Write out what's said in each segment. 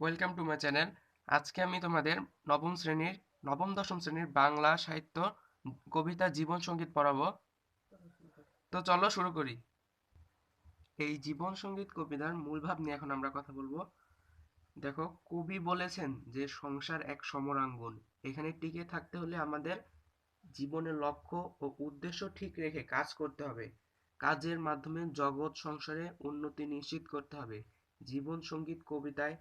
Welcome to my channel আজকে আমি তোমাদের নবম শ্রেণির, নবম, দশম শ্রেণির বাংলা সাহিত্য, কবিতা, জীবন সংগীত পড়াবো। তো চলো শুরু করি। এই জীবন সংগীত কবিতার মূল ভাব নিয়ে এখন আমরা কথা বলব। দেখো, কবি বলেছেন যে সংসার এক সমরাঙ্গন। এখানে টিকে থাকতে হলে আমাদের জীবনের লক্ষ্য ও উদ্দেশ্য ঠিক রেখে কাজ করতে হবে। কাজের মাধ্যমে জগৎ সংসারে উন্নতি নিশ্চিত করতে হবে। জীবন সংগীত কবিতায়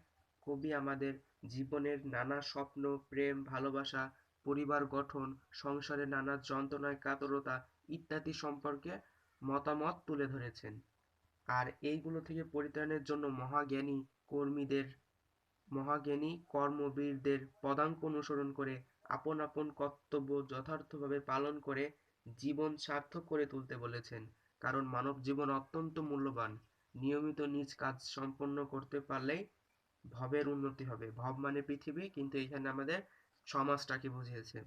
কবি আমাদের জীবনের নানা স্বপ্ন, প্রেম, ভালোবাসা, পরিবার গঠন সংসারের নানা যন্ত্রণায় কাতরতা ইত্যাদি সম্পর্কে মতামত তুলে ধরেছেন। আর এইগুলো থেকে পরিত্রাণের জন্য মহাজ্ঞানী কর্মীদের, মহাজ্ঞানী কর্মবীরদের পদাঙ্ক অনুসরণ করে আপন আপন কর্তব্য যথার্থভাবে পালন করে জীবন সার্থক করে তুলতে বলেছেন। কারণ মানব জীবন অত্যন্ত মূল্যবান। নিয়মিত নিজ কাজ সম্পন্ন করতে পারলেই ভবের উন্নতি হবে। ভব মানে পৃথিবী, কিন্তু এখানে আমাদের সমাজটাকে বুঝিয়েছে।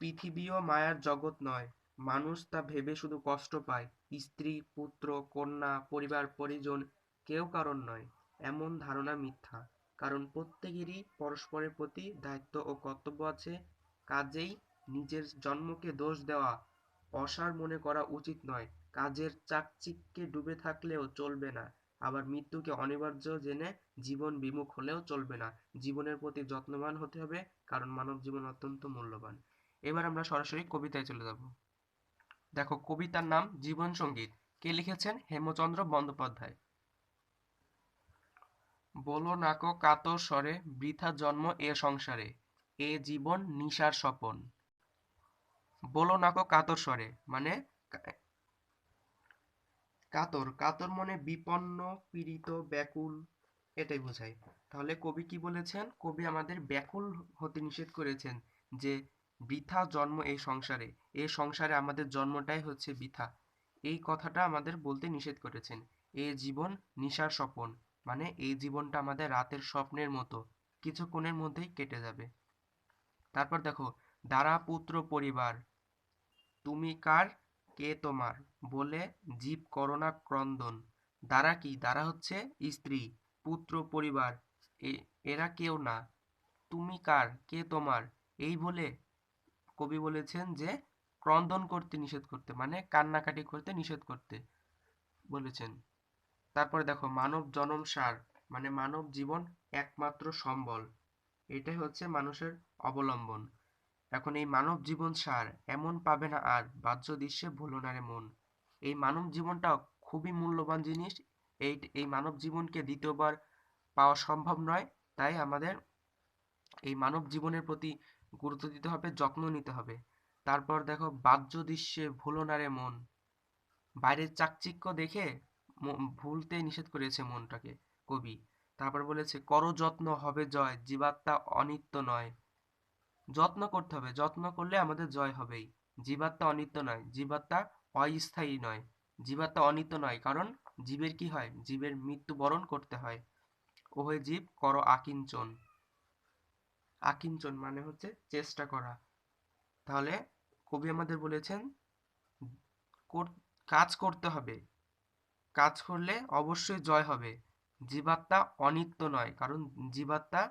পৃথিবীও মায়ার জগৎ নয়। মানুষ তা ভেবে শুধু কষ্ট পায়। স্ত্রী, পুত্র, কন্যা, পরিবার, পরিজন কেউ কারণ নয়। এমন ধারণা মিথ্যা। কারণ প্রত্যেকেরই পরস্পরের প্রতি দায়িত্ব ও কর্তব্য আছে। কাজেই নিজের জন্মকে দোষ দেওয়া অসার মনে করা উচিত নয়। কাজের চাকচিক্যে ডুবে থাকলেও চলবে না। আবার মৃত্যুকে অনিবার্য জেনে জীবন বিমুখ হলেও চলবে না। জীবনের প্রতি যত্নবান হতে হবে, কারণ মানব জীবন অত্যন্ত মূল্যবান। এবার আমরা সরাসরি কবিতায় চলে যাব। দেখো, কবিতার নাম জীবন সংগীত। কে লিখেছেন? হেমচন্দ্র বন্দ্যোপাধ্যায়। বলো নাকো কাতর স্বরে, বৃথা জন্ম এ সংসারে। এ জীবন নিশার স্বপন। বলো নাকো কাতর স্বরে। মানে কাতর কাতর মনে বিপন্ন, পীড়িত, ব্যাকুল, এটাই বোঝায়। তাহলে কবি কি বলেছেন? কবি আমাদের ব্যাকুল হতে নিষেধ করেছেন যে বৃথা জন্ম এই সংসারে। এই সংসারে আমাদের জন্মটাই হচ্ছে বৃথা। এই কথাটা আমাদের বলতে নিষেধ করেছেন। এ জীবন নিশার স্বপন। মানে এই জীবনটা আমাদের রাতের স্বপ্নের মতো। কিছুক্ষণের মধ্যেই কেটে যাবে। তারপর দেখো দ্বারা পুত্র পরিবার। তুমি কার? কে তোমার? বলে জীব করোনা ক্রন্দন। দ্বারা কি? দ্বারা হচ্ছে স্ত্রী, পুত্র, পরিবার। এরা কেউ না। তুমি কার? কে তোমার? এই বলে কবি বলেছেন যে, ক্রন্দন করতে নিষেধ করতে মানে কান্নাকাটি করতে নিষেধ করতে বলেছেন। তারপরে দেখো, মানব জনম সার মানে মানব জীবন একমাত্র সম্বল। এটাই হচ্ছে মানুষের অবলম্বন। এখন এই মানব জীবন সার এমন পাবে না আর, বাহ্য দৃশ্যে ভুলো না রে মন। এই মানব জীবনটা খুবই মূল্যবান জিনিস। এই এই মানব জীবনকে দ্বিতীয়বার পাওয়া সম্ভব নয়, তাই আমাদের এই মানব জীবনের প্রতি গুরুত্ব দিতে হবে, যত্ন নিতে হবে। তারপর দেখো, বাহ্য দৃশ্যে ভুলো না রে মন। বাইরের চাকচিক্য দেখে ভুলতে নিষেধ করেছে মনটাকে কবি। তারপর বলেছে, করো যত্ন, হবে জয়, জীবাত্মা অনিত্য নয়। যত্ন করতে হবে। যত্ন করলে আমাদের জয় হবেই। জীবাত্মা অনিত্য নয়। জীবাত্মা অস্থায়ী নয়। জীবাত্মা অনিত্য নয়, কারণ জীবের কি হয়? জীবের মৃত্যুবরণ করতে হয়। ওহে জীব, কর আকিঞ্চন। আকিঞ্চন মানে হচ্ছে চেষ্টা করা। তাহলে কবি আমাদের বলেছেন কাজ করতে হবে। কাজ করলে অবশ্যই জয় হবে। জীবাত্মা অনিত্য নয়, কারণ জীবাত্মা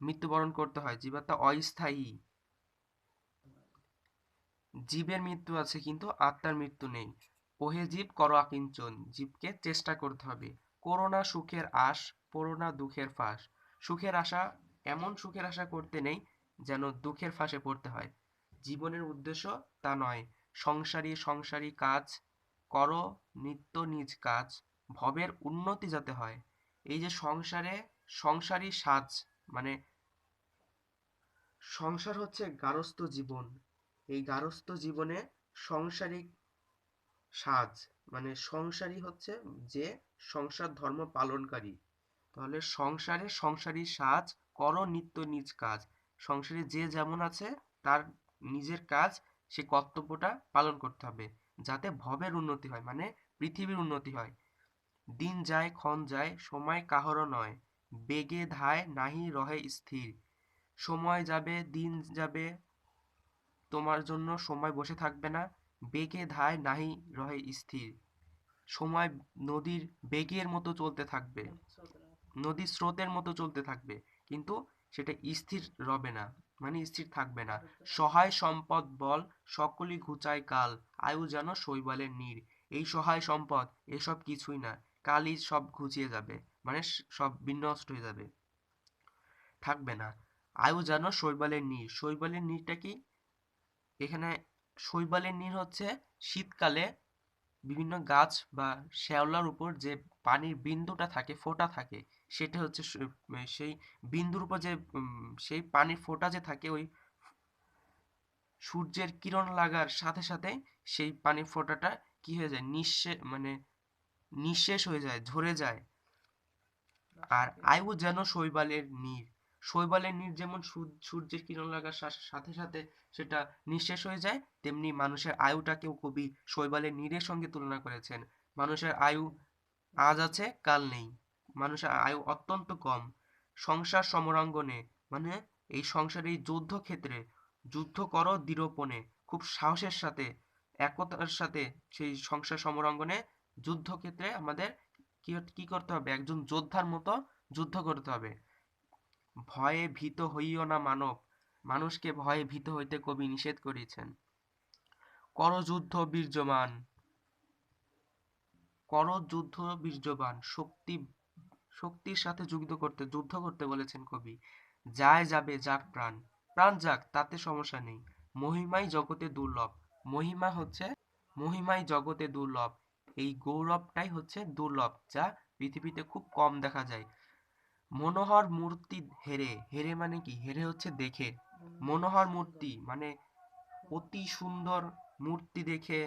মৃত্যুবরণ করতে হয়, জীবাত্মা অস্থায়ী। জীবের মৃত্যু আছে কিন্তু আত্মার মৃত্যু নেই। ওহে জীব, কর আকিঞ্চন। জীবকে চেষ্টা করতে হবে। করোনা সুখের আশ, করোনা দুঃখের ফাঁস। সুখের আশা, এমন সুখের আশা করতে নেই যেন দুঃখের ফাঁসে পড়তে হয়। জীবনের উদ্দেশ্য তা নয়। সংসারী সংসারী কাজ করো, নিত্য নিজ কাজ। ভবের উন্নতি যাতে হয়। এই যে সংসারে, সংসারী সাজ মানে সংসার হচ্ছে গারস্থ জীবন। এই গারস্থ জীবনে সংসারিক সাজ মানে সংসারী হচ্ছে যে সংসার ধর্ম পালনকারী। তাহলে সংসারে সংসারী সাজ, কর নিত্য নিজ কাজ। সংসারে যে যেমন আছে, তার নিজের কাজ, সে কর্তব্যটা পালন করতে হবে, যাতে ভবের উন্নতি হয় মানে পৃথিবীর উন্নতি হয়। দিন যায়, ক্ষণ যায়, সময় কাহরও নয়। বেগে ধায় নাহি রহে স্থির। সময় যাবে, দিন যাবে, তোমার জন্য সময় বসে থাকবে না। বেগে ধায় নাহি রহে স্থির। সময় নদীর বেগের মতো চলতে থাকবে। নদীর স্রোতের মতো চলতে থাকবে। কিন্তু সেটা স্থির রবে না মানে স্থির থাকবে না। সহায় সম্পদ বল, সকলই ঘুচায় কাল। আয়ু যেন শৈবালের নীর। এই সহায় সম্পদ, এসব কিছুই না। কালই সব ঘুচিয়ে যাবে মানে সব বিনষ্ট হয়ে যাবে। থাকবে না। আয়ু যেন শৈবালের নীর। শৈবালের নীরটা কি? এখানে শৈবালের নীর হচ্ছে শীতকালে বিভিন্ন গাছ বা শ্যাওলার উপর যে পানির বিন্দুটা থাকে, ফোঁটা থাকে, সেটা হচ্ছে সেই বিন্দুর উপর যে সেই পানির ফোঁটা যে থাকে, ওই সূর্যের কিরণ লাগার সাথে সাথে সেই পানির ফোঁটাটা কি হয়ে যায়? নিঃশে মানে নিঃশেষ হয়ে যায়, ঝরে যায়। আর আয়ু যেন শৈবালের নীর। শৈবালের নীর যেমন সূর- সূর্যের কিরণ লাগার সাথে সাথে সেটা নিঃশেষ হয়ে যায়, তেমনি মানুষের আয়ুটাকেও কবি শৈবালের নীরের সঙ্গে তুলনা করেছেন। মানুষের আয়ু আজ আছে, কাল নেই। মানুষের আয়ু অত্যন্ত কম। সংসার সমরাঙ্গনে মানে এই সংসারে, এই যুদ্ধক্ষেত্রে যুদ্ধ করো দৃঢ়পণে, খুব সাহসের সাথে, একতার সাথে সেই সংসার সমরাঙ্গনে যুদ্ধক্ষেত্রে আমাদের কি করতে হবে? একজন যোদ্ধার মতো যুদ্ধ করতে হবে। ভয়ে ভীত হইও না মানব। মানুষকে ভয়ে ভীত হইতে কবি নিষেধ করিয়েছেন করযুদ্ধ বীর্যমান করযুদ্ধ বীর্যবান। শক্তি, শক্তির সাথে যুদ্ধ করতে যুদ্ধ করতে বলেছেন কবি। যায় যাবে, যাক প্রাণ। প্রাণ যাক, তাতে সমস্যা নেই। মহিমাই জগতে দুর্লভ। মহিমা হচ্ছে, মহিমাই জগতে দুর্লভ। এই গৌরবটাই হচ্ছে দুর্লভ, যা পৃথিবীতে খুব কম দেখা যায়। মনোহর মূর্তি হেরে হেরে মানে কি? হেরে হচ্ছে দেখে। মনোহর মূর্তি মানে অতি সুন্দর মূর্তি দেখে,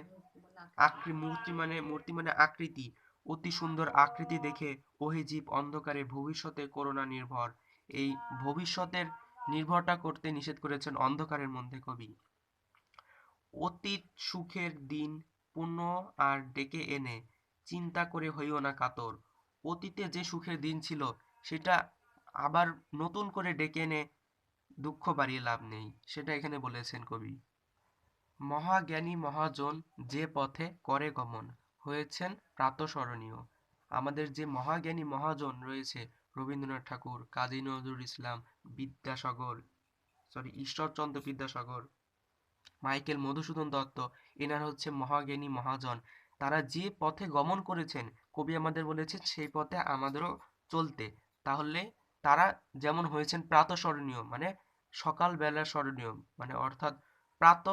আকৃ, মূর্তি মানে মূর্তি মানে আকৃতি। অতি সুন্দর আকৃতি দেখে ওহে জীব অন্ধকারে ভবিষ্যতে করোনা নির্ভর। এই ভবিষ্যতের নির্ভরটা করতে নিষেধ করেছেন অন্ধকারের মধ্যে কবি। অতীত সুখের দিন পুণ্য আর ডেকে এনে, চিন্তা করে হইও না কাতর। অতীতে যে সুখের দিন ছিল সেটা আবার নতুন করে ডেকে এনে দুঃখ বাড়িয়ে লাভ নেই, সেটা এখানে বলেছেন কবি। মহাজ্ঞানী মহাজন যে পথে করে গমন, হয়েছেন প্রাতঃস্মরণীয়। আমাদের যে মহাজ্ঞানী মহাজন রয়েছে, রবীন্দ্রনাথ ঠাকুর, কাজী নজরুল ইসলাম, বিদ্যাসাগর সরি ঈশ্বরচন্দ্র বিদ্যাসাগর, মাইকেল মধুসূদন দত্ত, এনারা হচ্ছে মহাজ্ঞানী মহাজন। তারা যে পথে গমন করেছেন, কবি আমাদের বলেছেন, সেই পথে আমাদেরও চলতে তাহলে তারা যেমন হয়েছেন প্রাতঃস্মরণীয় মানে সকালবেলা স্মরণীয় মানে অর্থাৎ প্রাত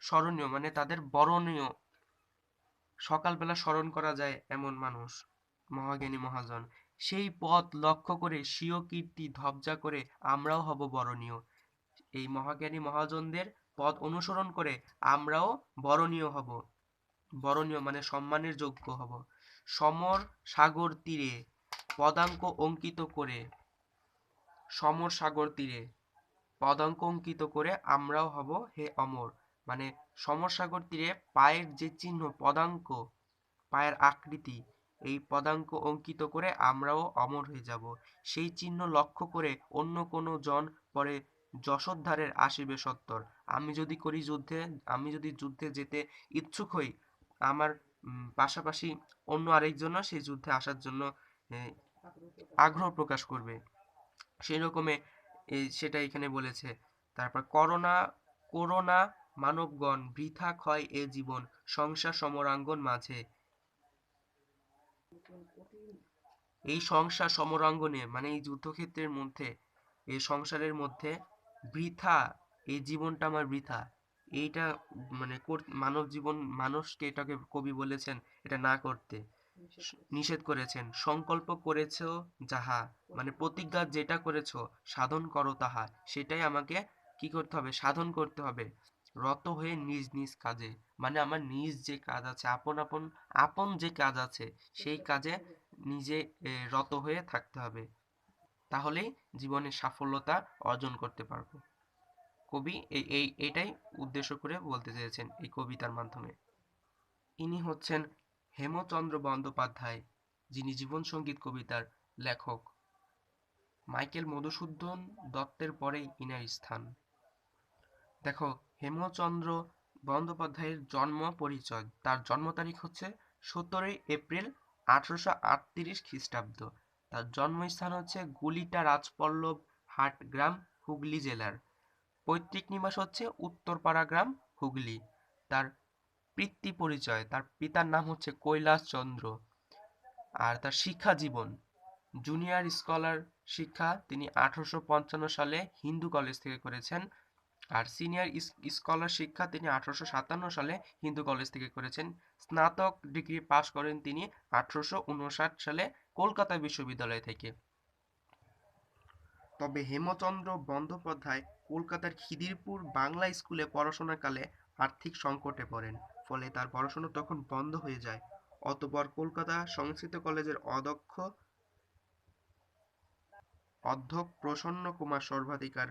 স্মরণীয় মানে তাদের বরণীয়। সকালবেলা স্মরণ করা যায় এমন মানুষ, মহাজ্ঞানী মহাজন। সেই পথ লক্ষ্য করে স্বীয় কীর্তি ধবজা করে আমরাও হব বরণীয়। এই মহাজ্ঞানী মহাজনদের পথ অনুসরণ করে আমরাও বরণীয় হব। বরণীয় মানে সম্মানের যোগ্য হব। সমর সাগর তীরে পদাঙ্ক অঙ্কিত করে সমর সাগর তীরে। পদাঙ্ক অঙ্কিত করে আমরাও হব হে অমর। মানে সমর সাগর তীরে পায়ের যে চিহ্ন পদাঙ্ক, পায়ের আকৃতি, এই পদাঙ্ক অঙ্কিত করে আমরাও অমর হয়ে যাব। সেই চিহ্ন লক্ষ্য করে অন্য কোনো জন পরে যশোদ্ধারের আসিবে সত্তর। আমি যদি করি যুদ্ধে, আমি যদি যুদ্ধে যেতে ইচ্ছুক হই, আমার পাশাপাশি অন্য আরেকজনও সেই যুদ্ধে আসার জন্য আগ্রহ প্রকাশ করবে। সেই রকমে সেটা এখানে বলেছে। তারপর করোনা করোনা মানবগণ বৃথা ক্ষয় এ জীবন, সংসার সমরাঙ্গন মাঝে। এই সংসার সমরাঙ্গনে মানে এই যুদ্ধক্ষেত্রের মধ্যে, এই সংসারের মধ্যে বৃথা, এই জীবনটা আমার বৃথা। এইটা মানে মানব জীবন, মানুষকে এটাকে কবি বলেছেন, এটা না করতে। নিষেধ করেছেন সংকল্প করেছ যাহা মানে প্রতিজ্ঞা যেটা করেছ সাধন করো তাহা সেটাই আমাকে কি করতে হবে? সাধন করতে হবে। রত হয়ে নিজ নিজ কাজে মানে আমার নিজ যে কাজ আছে আপন আপন আপন যে কাজ আছে সেই কাজে নিজে রত হয়ে থাকতে হবে। তাহলেই জীবনে সাফল্যতা অর্জন করতে পারব। কবি এই এই এটাই উদ্দেশ্য করে বলতে চেয়েছেন এই কবিতার মাধ্যমে। ইনি হচ্ছেন হেমচন্দ্র বন্দ্যোপাধ্যায়, যিনি জীবন সংগীত কবিতার লেখক। মাইকেল মধুসূদন দত্তের পরেই ইনার স্থান। দেখো, হেমচন্দ্র বন্দ্যোপাধ্যায়ের জন্ম পরিচয়। তার জন্ম তারিখ হচ্ছে সতেরোই এপ্রিল আঠারোশো আটত্রিশ খ্রিস্টাব্দ। তার জন্মস্থান হচ্ছে গুলিটা রাজপল্লব হাট গ্রাম, হুগলি জেলার। পৈতৃক নিবাস হচ্ছে উত্তরপাড়া গ্রাম, হুগলি। তার পিতৃ পরিচয়। তার পিতার নাম হচ্ছে কৈলাস চন্দ্র। আর তার শিক্ষা জীবন। জুনিয়র স্কলার শিক্ষা তিনি আঠারোশো পঞ্চান্ন সালে হিন্দু কলেজ থেকে করেছেন। আর সিনিয়র স্কলার শিক্ষা তিনি আঠারোশো সাতান্ন সালে হিন্দু কলেজ থেকে করেছেন। স্নাতক ডিগ্রি পাশ করেন তিনি আঠারোশো উনষাট সালে কলকাতা বিশ্ববিদ্যালয় থেকে। তবে হেমচন্দ্র বন্দ্যোপাধ্যায় কলকাতার খিদিরপুর বাংলা স্কুলে পড়াশোনাকালে আর্থিক সংকটে পড়েন। ফলে তার পড়াশোনা তখন বন্ধ হয়ে যায়। অতঃপর কলকাতা সংস্কৃত কলেজের অধ্যক্ষ অধ্যক্ষ প্রসন্ন কুমার সর্বাধিকার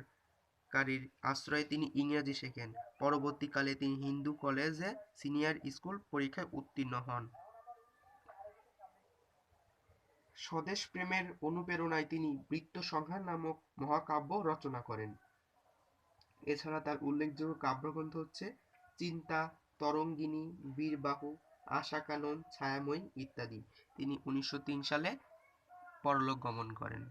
কারীর আশ্রয়ে তিনি ইংরেজি শেখেন। পরবর্তীকালে তিনি হিন্দু কলেজে সিনিয়র স্কুল পরীক্ষায় উত্তীর্ণ হন। স্বদেশ প্রেমের অনুপ্রেরণায় তিনি বৃত্ত সংহার নামক মহাকাব্য রচনা করেন। এছাড়া তার উল্লেখযোগ্য কাব্যগ্রন্থ হচ্ছে চিন্তা তরঙ্গিনী, বীরবাহু, আশাকানন, ছায়াময়ী ইত্যাদি। তিনি উনিশশো তিন সালে পরলোক গমন করেন।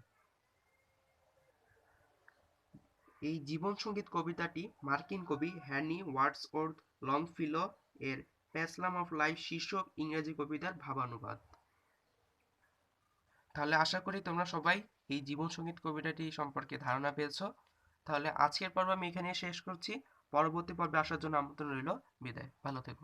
এই জীবন সংগীত কবিতাটি মার্কিন কবি হ্যানি ওয়ার্ডসওয়ার্থ লংফিলো এর প্যাসলাম অফ লাইফ শীর্ষক ইংরেজি কবিতার ভাবানুবাদ। তাহলে আশা করি তোমরা সবাই এই জীবন সংগীত কবিতাটি সম্পর্কে ধারণা পেয়েছ। তাহলে আজকের পর্ব আমি এখানে শেষ করছি। পরবর্তী পর্বে আসার জন্য আমন্ত্রণ রইল। বিদায় ভালো থেকো।